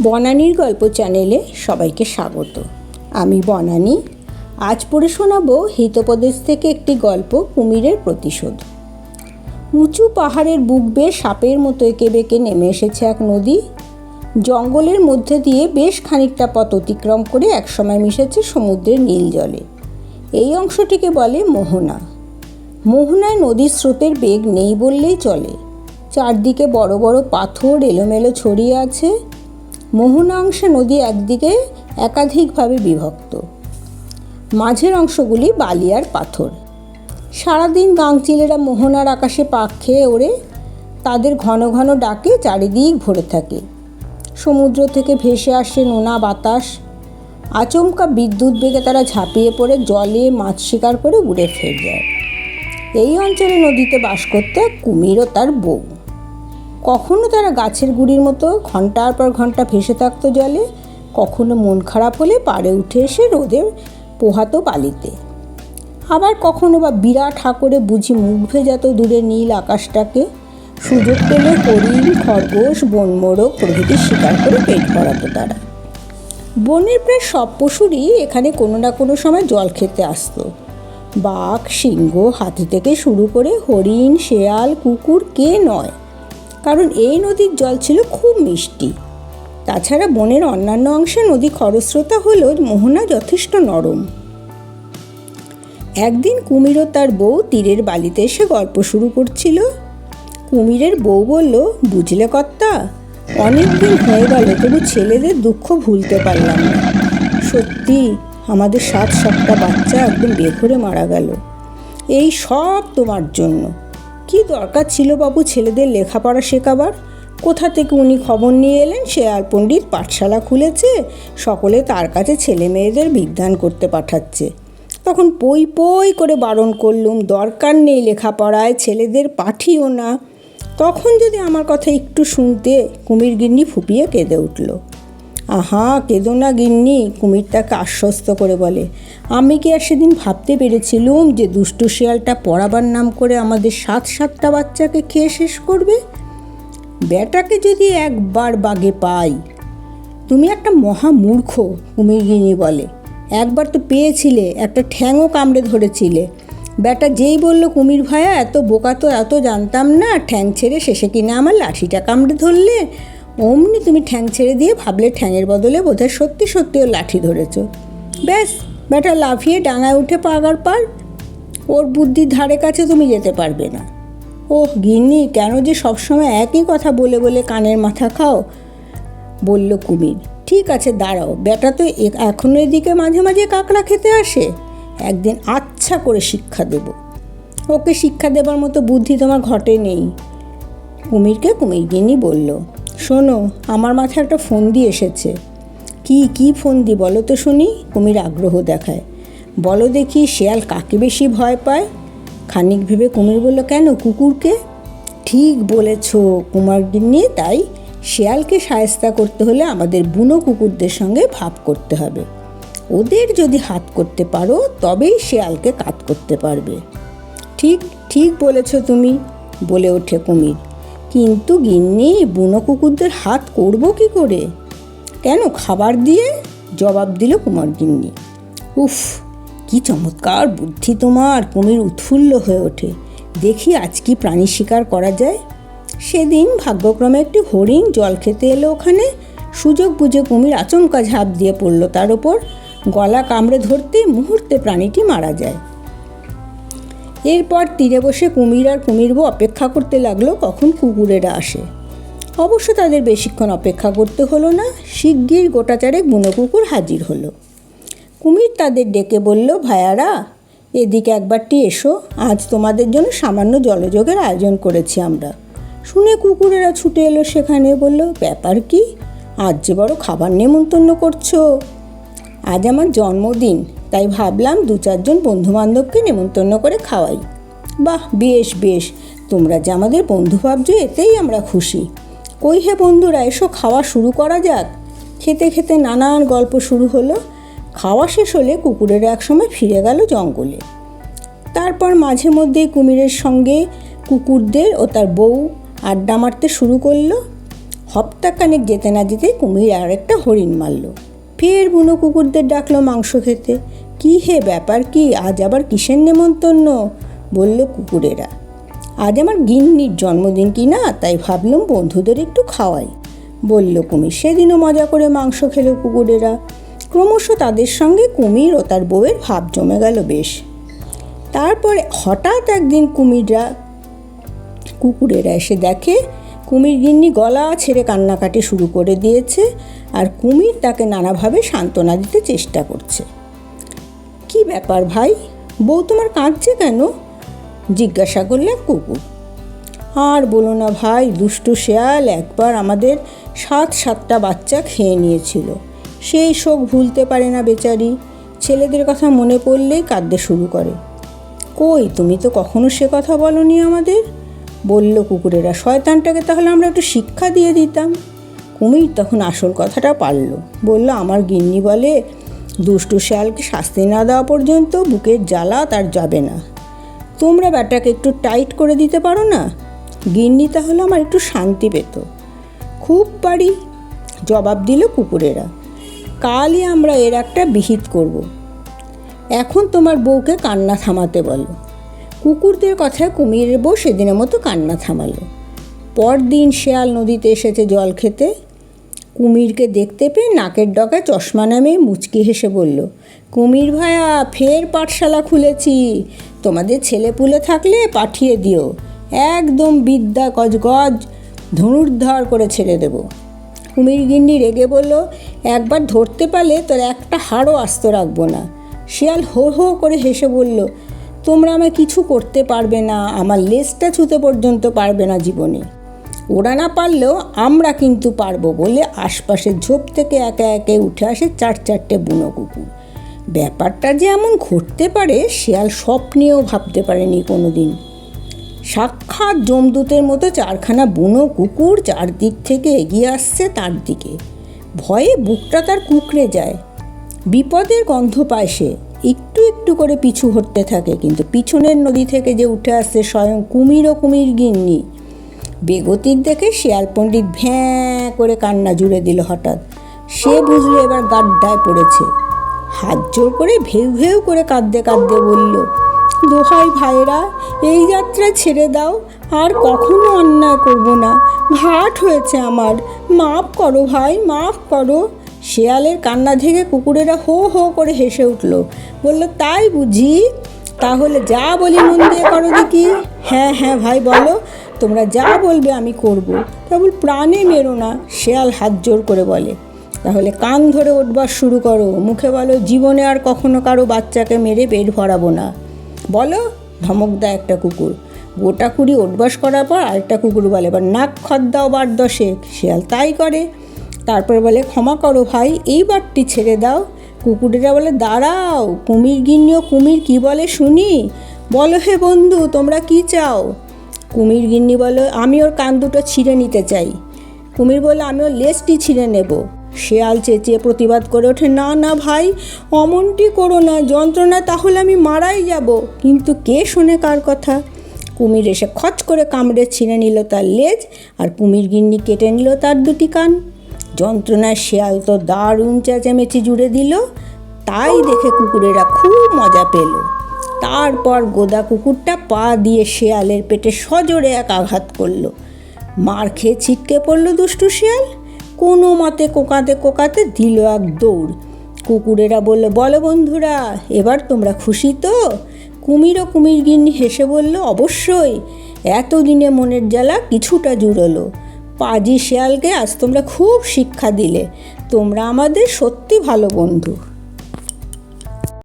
বনানীর গল্প চ্যানেলে সবাইকে স্বাগত। আমি বনানী। আজ পড়ে শোনাবো হিতপ্রদেশ থেকে একটি গল্প কুমিরের প্রতিশোধ। উঁচু পাহাড়ের বুক বেয়ে সাপের মতো এঁকে বেঁকে নেমে এসেছে এক নদী। জঙ্গলের মধ্যে দিয়ে বেশ খানিকটা পথ অতিক্রম করে একসময় মিশেছে সমুদ্রের নীল জলে। এই অংশটিকে বলে মোহনা। মোহনায় নদীর স্রোতের বেগ নেই বললেই চলে। চারদিকে বড় বড় পাথর এলোমেলো ছড়িয়ে আছে। মোহনা অংশে নদী একদিকে একাধিকভাবে বিভক্ত। মাঝের অংশগুলি বালি আর পাথর। সারাদিন গাংচিলেরা মোহনার আকাশে পাক খেয়ে ওড়ে, তাদের ঘন ঘন ডাকে চারিদিক ভরে থাকে। সমুদ্র থেকে ভেসে আসে নোনা বাতাস। আচমকা বিদ্যুৎ বেগে তারা ঝাঁপিয়ে পড়ে, জলে মাছ শিকার করে উড়ে ফের যায়। এই অঞ্চলে নদীতে বাস করতে কুমির ও তার বউ। কখনো তারা গাছের গুড়ির মতো ঘণ্টার পর ঘণ্টা ভেসে থাকতো জলে, কখনো মন খারাপ হলে পাড়ে উঠে এসে রোদে পোহাতো বালিতে। আবার কখনো বা বিরাট ঠাকুরে বুঝি মুখ ভেজাত দূরে নীল আকাশটাকে সুযোগ পেলে হরিণ, খরগোশ, বনমোরগ প্রভৃতি শিকার করে পেট ভরাতো তারা। বনের প্রায় সব পশুরই এখানে কোনো না কোনো সময় জল খেতে আসতো। বাঘ, সিংহ, হাতি থেকে শুরু করে হরিণ, শেয়াল, কুকুর কে নয়। কারণ এই নদীর জল ছিল খুব মিষ্টি। তাছাড়া বনের অন্যান্য অংশে নদী খরস্রোতা হলেও মোহনা যথেষ্ট নরম। একদিন কুমির ও তার বউ তীরের বালিতে এসে গল্প শুরু করছিল। কুমিরের বউ বলল, বুঝলে কর্তা অনেক দিন হয়ে গেল, তবু ছেলেদের দুঃখ ভুলতে পারলাম না। সত্যি, আমাদের সাত সাতটা বাচ্চা একদম বেঘরে মারা গেল। এই সব তোমার জন্য। কি দরকার ছিল বাবু ছেলেদের লেখাপড়া শেখাবার? কোথা থেকে উনি খবর নিয়ে এলেন? সে আর পণ্ডিত পাঠশালা খুলেছে, সকলে তার কাছে ছেলে মেয়েদের বিজ্ঞান করতে পাঠাচ্ছে। তখন পই পই করে বারণ করলুম, দরকার নেই লেখাপড়ায়, ছেলেদের পাঠিও না। তখন যদি আমার কথা একটু শুনতে কুমির গিন্নি ফুপিয়ে কেঁদে উঠল। আহা, কেঁদো না গিন্নি কুমির তাকে আশ্বস্ত করে বলে। আমি কি আর সেদিন ভাবতে পেরেছিলুম যে দুষ্টু শিয়ালটা পড়াবার নাম করে আমাদের সাত সাতটা বাচ্চাকে খেয়ে শেষ করবে? বেটাকে যদি একবার বাগে পাই। তুমি একটা মহা মূর্খ কুমিরগিনি বলে। একবার তো পেয়েছিলে, একটা ঠ্যাংও কামড়ে ধরেছিলে। বেটা যেই বলল, কুমির ভাইয়া এত বোকা তো এত জানতাম না, ঠ্যাং ছেড়ে শেষে কিনা আমার লাঠিটা কামড়ে ধরলে? অমনি তুমি ঠ্যাং ছেড়ে দিয়ে ভাবলে ঠ্যাংয়ের বদলে বোধহয় সত্যি সত্যি ও লাঠি ধরেছ। ব্যাস বেটা লাফিয়ে ডাঙায় উঠে পাগার পার ওর বুদ্ধির ধারে কাছে তুমি যেতে পারবে না। ওহ গিন্নি, কেন যে সবসময় একই কথা বলে বলে কানের মাথা খাও? বলল কুমির, ঠিক আছে, দাঁড়াও বেটা তো এখনও এদিকে মাঝে মাঝে কাঁকড়া খেতে আসে। একদিন আচ্ছা করে শিক্ষা দেব। ওকে শিক্ষা দেবার মতো বুদ্ধি তোমার ঘটে নেই। কুমিরকে কুমিরগিনি বলল শোনো, আমার মাথায় একটা ফোন দিয়ে এসেছে। কি কি ফোন দি বলো তো শুনি? কুমির আগ্রহ দেখায়। বলো দেখি শেয়াল কাকে বেশি ভয় পায়? খানিক ভেবে কুমির বলল, কেন কুকুরকে? ঠিক বলেছ কুমারগিন্নি তাই শেয়ালকে সায়স্তা করতে হলে আমাদের বুনো কুকুরদের সঙ্গে ভাব করতে হবে। ওদের যদি হাত করতে পারো, তবেই শেয়ালকে কাত করতে পারবে। ঠিক ঠিক বলেছ তুমি, বলে ওঠে কুমির। কিন্তু গিন্নি, বুনো কুকুরদের হাত করব কি করে? কেন খাবার দিয়ে? জবাব দিল কুমার গিন্নি। উফ, কি চমৎকার বুদ্ধি তোমার, কুমির উৎফুল্ল হয়ে ওঠে। দেখি আজ কি প্রাণী শিকার করা যায়। সেদিন ভাগ্যক্রমে একটি হরিণ জল খেতে এলো ওখানে। সুযোগ বুঝে কুমির আচমকা ঝাঁপ দিয়ে পড়ল তার ওপর। গলা কামড়ে ধরতে মুহূর্তে প্রাণীটি মারা যায়। এরপর তীরে বসে কুমির আর কুমিরবো অপেক্ষা করতে লাগল, কখন কুকুরেরা আসে। অবশ্য তাদের বেশিক্ষণ অপেক্ষা করতে হলো না, শিগগির গোটাচারেক বুনো কুকুর হাজির হলো। কুমির তাদের ডেকে বলল, ভাইয়ারা, এদিকে একবারটি এসো, আজ তোমাদের জন্য সামান্য জলযোগের আয়োজন করেছি আমরা। শুনে কুকুরেরা ছুটে এলো সেখানে, বলল, ব্যাপার কি? আজ যে বড় খাবার নেমন্তন্ন করছ। আজ আমার জন্মদিন তাই ভাবলাম দু চারজন বন্ধুবান্ধবকে নেমন্তন্ন করে খাওয়াই। বাহ, বেশ বেশ। তোমরা যে আমাদের বন্ধু ভাবছ, এতেই আমরা খুশি। কই হে বন্ধুরা, এসো খাওয়া শুরু করা যাক। খেতে খেতে নানান গল্প শুরু হলো। খাওয়া শেষ হলে কুকুরেরা একসময় ফিরে গেল জঙ্গলে। তারপর মাঝে মধ্যেই কুমিরের সঙ্গে কুকুরদের ও তার বউ আড্ডা মারতে শুরু করল। হপ্তাখানেক যেতে না যেতেই কুমির আর একটা হরিণ মারল। ফের বুনো কুকুরদের ডাকলো মাংস খেতে। কি হে ব্যাপার কি? আজ আবার কিসের নেমন্তন্ন? বলল কুকুরেরা। আজ আমার গিন্নির জন্মদিন কি না? তাই ভাবলাম বন্ধুদের একটু খাওয়াই। বলল কুমির। সেদিনও মজা করে মাংস খেলো কুকুরেরা। ক্রমশ তাদের সঙ্গে কুমির ও তার বউয়ের ভাব জমে গেল বেশ। তারপরে হঠাৎ একদিন কুমিররা, কুকুরেরা এসে দেখে কুমির গিন্নি গলা ছেড়ে কান্নাকাটি শুরু করে দিয়েছে আর কুমির তাকে নানাভাবে সান্ত্বনা দিতে চেষ্টা করছে। কি ব্যাপার ভাই? বউ তোমার কাঁদছে কেন? জিজ্ঞাসা করলে কুকুর আর বলো না ভাই, দুষ্টু শেয়াল একবার আমাদের সাত সাতটা বাচ্চা খেয়ে নিয়েছিল। সেই শোক ভুলতে পারে না বেচারি। ছেলেদের কথা মনে পড়লেই কাঁদতে শুরু করে। কই, তুমি তো কখনো সে কথা বলনি আমাদের? বলল কুকুরেরা, শয়তানটাকে তাহলে আমরা একটু শিক্ষা দিয়ে দিতাম? কুমির তখন আসল কথাটা পারল। বলল, আমার গিন্নি বলে, দুষ্টু শেয়ালকে শাস্তি না দেওয়া পর্যন্ত বুকের জ্বালা তার যাবে না। তোমরা ব্যাটাকে একটু টাইট করে দিতে পারো না? গিন্নি তাহলে আমার একটু শান্তি পেত। খুব পারি, জবাব দিল কুকুরেরা। কালই আমরা এর একটা বিহিত করব। এখন তোমার বউকে কান্না থামাতে বলো। কুকুরদের কথায় কুমিরের বউ সেদিনের মতো কান্না থামালো। পরদিন শেয়াল নদীতে এসেছে জল খেতে। কুমিরকে দেখতে পেয়ে নাকের ডগায় চশমা নামে মুচকি হেসে বলল, কুমির ভায়া, ফের পাঠশালা খুলেছি। তোমাদের ছেলে পুলে থাকলে পাঠিয়ে দিও। একদম বিদ্যা গজগজ ধনুর্ধর করে ছেড়ে দেব। কুমির গিন্নি রেগে বলল, একবার ধরতে পারলে তোর একটা হাড়ও আস্ত রাখব না। শিয়াল হো হো করে হেসে বলল তোমরা আমায় কিছু করতে পারবে না, আমার লেজটা ছুতে পর্যন্ত পারবে না জীবনে। ওরা না পারলেও আমরা কিন্তু পারব বলে আশপাশের ঝোপ থেকে একে একে উঠে আসে চার চারটে বুনো কুকুর। ব্যাপারটা যে এমন ঘটতে পারে শেয়াল স্বপ্নেও ভাবতে পারেনি কোনো দিন সাক্ষাৎ জমদূতের মতো চারখানা বুনো কুকুর চারদিক থেকে এগিয়ে আসছে তার দিকে। ভয়ে বুকটা তার কুকড়ে যায়। বিপদের গন্ধ পায় সে। একটু একটু করে পিছু হটতে থাকে, কিন্তু পিছনের নদী থেকে যে উঠে আসছে স্বয়ং কুমির ও কুমির গিন্নি। বেগতিক দেখে শিয়াল পণ্ডিত ভ্যাঁ করে কান্না জুড়ে দিল হঠাৎ। সে বুঝলো এবার গাড্ডায় পড়েছে। হাত জোর করে ভেউ ভেউ করে কাঁদতে কাঁদতে বলল, দোহাই ভাইরা এই যাত্রা ছেড়ে দাও, আর কখনো অন্যায় করব না। ঘাট হয়েছে আমার। মাফ করো ভাই, মাফ করো। শেয়ালের কান্না থেকে কুকুরেরা হো হো করে হেসে উঠল। বলল, তাই বুঝি? তাহলে যা বলি মন দিয়ে করো দেখি। হ্যাঁ হ্যাঁ ভাই, বলো। তোমরা যা বলবে আমি করব। কেবল প্রাণে মেরো না, শেয়াল হাত জোর করে বলে। তাহলে কান ধরে উঠবার শুরু করো। মুখে বলো, জীবনে আর কখনো কারও বাচ্চাকে মেরে পেট ভরাবো না। বলো, ধমক দেয় একটা কুকুর। গোটা কুড়ি উঠবাস করার পর আরেকটা কুকুর বলে, এবার নাক খদ দাও বার দশেক। শেয়াল তাই করে। তারপর বলে, ক্ষমা করো ভাই, এই বারটি ছেড়ে দাও। কুকুরেরা বলে, দাঁড়াও, কুমির গিন্নিও কুমির কি বলে শুনি? বলো হে বন্ধু, তোমরা কি চাও? কুমির গিন্নি বলো, আমি ওর কান দুটো ছিঁড়ে নিতে চাই। কুমির বলে, আমি ওর লেজটি ছিঁড়ে নেব। শেয়াল চেঁচিয়ে প্রতিবাদ করে ওঠে, না না ভাই, অমনটি করো না যন্ত্রণা তাহলে আমি মারাই যাব। কিন্তু কে শোনে কার কথা? কুমির এসে খচ করে কামড়ে ছিঁড়ে নিল তার লেজ, আর কুমির গিন্নি কেটে নিল তার দুটি কান। যন্ত্রণায় শেয়াল তো দারুণ চেঁচামেচি জুড়ে দিল, তাই দেখে কুকুরেরা খুব মজা পেল। তারপর গোদা কুকুরটা পা দিয়ে শেয়ালের পেটে সজোরে এক আঘাত করল। মার খেয়ে ছিটকে পড়ল দুষ্টু শেয়াল। কোনো মতে কোকাতে কোকাতে দিল এক দৌড়। কুকুরেরা বলল, বলো বন্ধুরা, এবার তোমরা খুশি তো? কুমির ও কুমির গিন্নি হেসে বলল, অবশ্যই। এতদিনে মনের জ্বালা কিছুটা জুড়লো। পাজি শেয়ালকে আজ তোমরা খুব শিক্ষা দিলে। তোমরা আমাদের সত্যি ভালো বন্ধু।